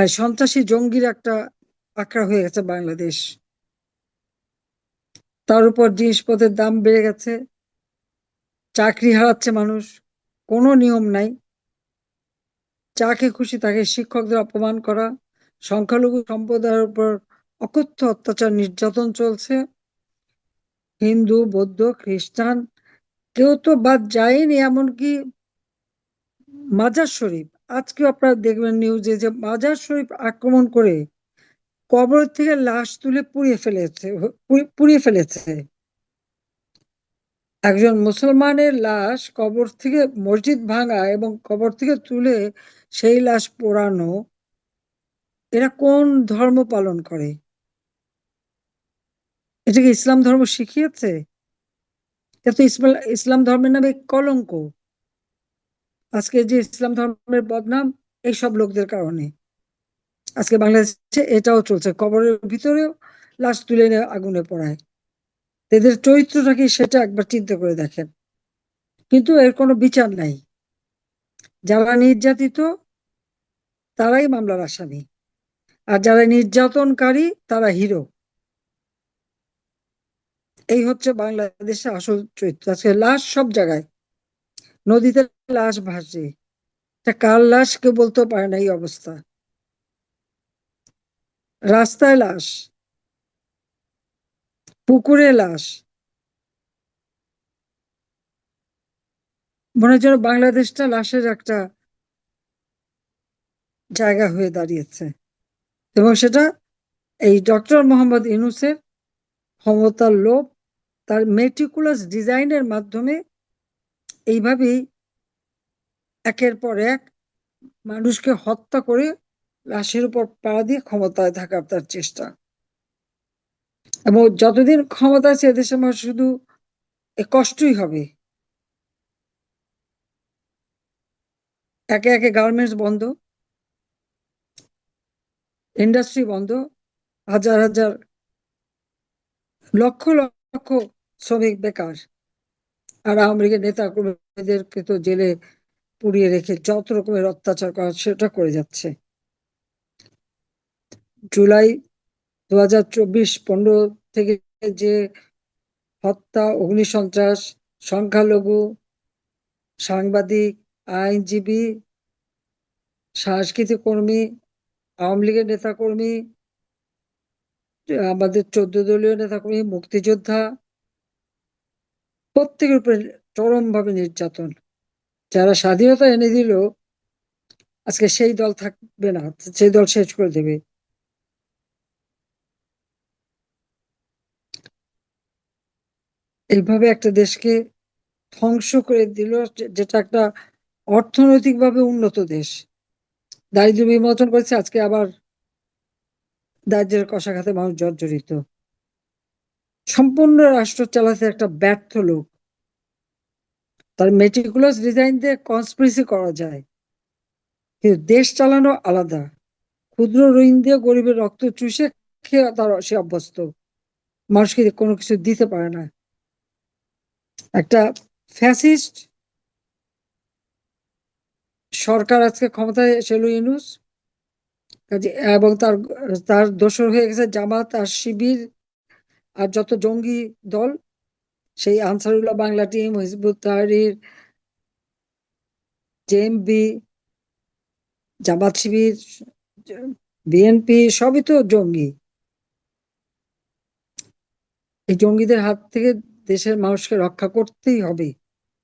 মানে সন্ত্রাসী জঙ্গির একটা আঁকড়া হয়ে গেছে বাংলাদেশ। তার উপর জিনিসপত্রের দাম বেড়ে গেছে, চাকরি হারাচ্ছে মানুষ, কোনো নিয়ম নাই। চাকে খুশি তাকে শিক্ষকদের অপমান করা, সংখ্যালঘু সম্প্রদায়ের উপর অকথ্য অত্যাচার নির্যাতন চলছে। হিন্দু, বৌদ্ধ, খ্রিস্টান, কেউ তো বাদ যায়নি, এমনকি মাজার শরীফ। আজকে আপনারা দেখবেন নিউজে যে মাজার শরীফ আক্রমণ করে কবর থেকে লাশ তুলে পুড়িয়ে ফেলেছে পুড়িয়ে ফেলেছে। একজন মুসলমানের লাশ কবর থেকে মসজিদ ভাঙা এবং কবর থেকে তুলে সেই লাশ পোড়ানো, এরা কোন ধর্ম পালন করে? এটা কি ইসলাম ধর্ম শিখিয়েছে? এটা তো ইসলাম ধর্মের নামে কলঙ্ক। আজকে যে ইসলাম ধর্মের বদনাম, এইসব লোকদের কারণে। আজকে বাংলাদেশে এটাও চলছে। কবরের ভিতরেও লাশ তুলে এনে আগুনে পড়ায়। এদের চরিত্রটা কি সেটা একবার চিন্তা করে দেখেন। কিন্তু এর কোনো বিচার নাই। যারা নির্যাতিত, তারাই মামলার আসামি। আর যারা নির্যাতনকারী, তারা হিরো। এই হচ্ছে বাংলাদেশের আসল চরিত্র। আজকে লাশ সব জায়গায়। নদীতে লাশ ভাসে। তা কার লাশ কেউ বলতেও পারে না এই অবস্থা। রাস্তায় লাশ, পুকুরে লাশ। মনে যেন বাংলাদেশটা লাশের একটা জায়গা হয়ে দাঁড়িয়েছে। এবং সেটা এই ডক্টর মোহাম্মদ ইউনুসের ক্ষমতার লোভ, তার মেটিকুলাস ডিজাইনের মাধ্যমে এইভাবেই একের পর এক মানুষকে হত্যা করে লাশের উপর পাড়া দিয়ে ক্ষমতায় থাকার তার চেষ্টা। এবং যতদিন ক্ষমতা আছে এদেশের মানুষ শুধু কষ্টই হবে। একে একে গার্মেন্টস বন্ধ, ইন্ডাস্ট্রি বন্ধ, হাজার হাজার লক্ষ লক্ষ শ্রমিক বেকার। আর আওয়ামী লীগের নেতা কর্মীদেরকে তো জেলে পুড়িয়ে রেখে যত রকমের অত্যাচার করা সেটা করে যাচ্ছে। জুলাই দু হাজার চব্বিশ পনেরো থেকে যে হত্যা, অগ্নিসন্ত্রাস, সংখ্যালঘু, সাংবাদিক, আইনজীবী, সাংস্কৃতিক কর্মী, আওয়ামী লীগের নেতাকর্মী, আমাদের চোদ্দ দলীয় নেতাকর্মী, মুক্তিযোদ্ধা প্রত্যেকের উপরে চরমভাবে নির্যাতন। যারা স্বাধীনতা এনে দিল, আজকে সেই দল থাকবে না, সেই দল শেষ করে দেবে। এইভাবে একটা দেশকে ধ্বংস করে দিল যেটা একটা অর্থনৈতিকভাবে উন্নত দেশ। দারিদ্র বিমোচন করেছে, আজকে আবার দারিদ্রের কষাঘাতে মানুষ জর্জরিত। সম্পূর্ণ রাষ্ট্র চালাতে একটা ব্যর্থ লোক। তার মেটিকুলাস ডিজাইন দিয়ে কনস্পিরেসি করা যায়। কিন্তু দেশ চালানো আলাদা। ক্ষুদ্র ঋণ দিয়ে গরিবের রক্ত চুষে খেয়ে তার সে অভ্যস্ত। মানুষকে কোনো কিছু দিতে পারে না। একটা ফ্যাসিস্ট সরকার আজকে ক্ষমতায় এসেল ইউনুস। এবং তার তার দোষর হয়ে গেছে জামাত আর শিবির। আর যত জঙ্গি দল, সেই Ansarullah Bangla team, Hizbut Tahrir JMB Jamaat Shibir BNP সবই তো জঙ্গি। এই জঙ্গিদের হাত থেকে দেশের মানুষকে রক্ষা করতেই হবে।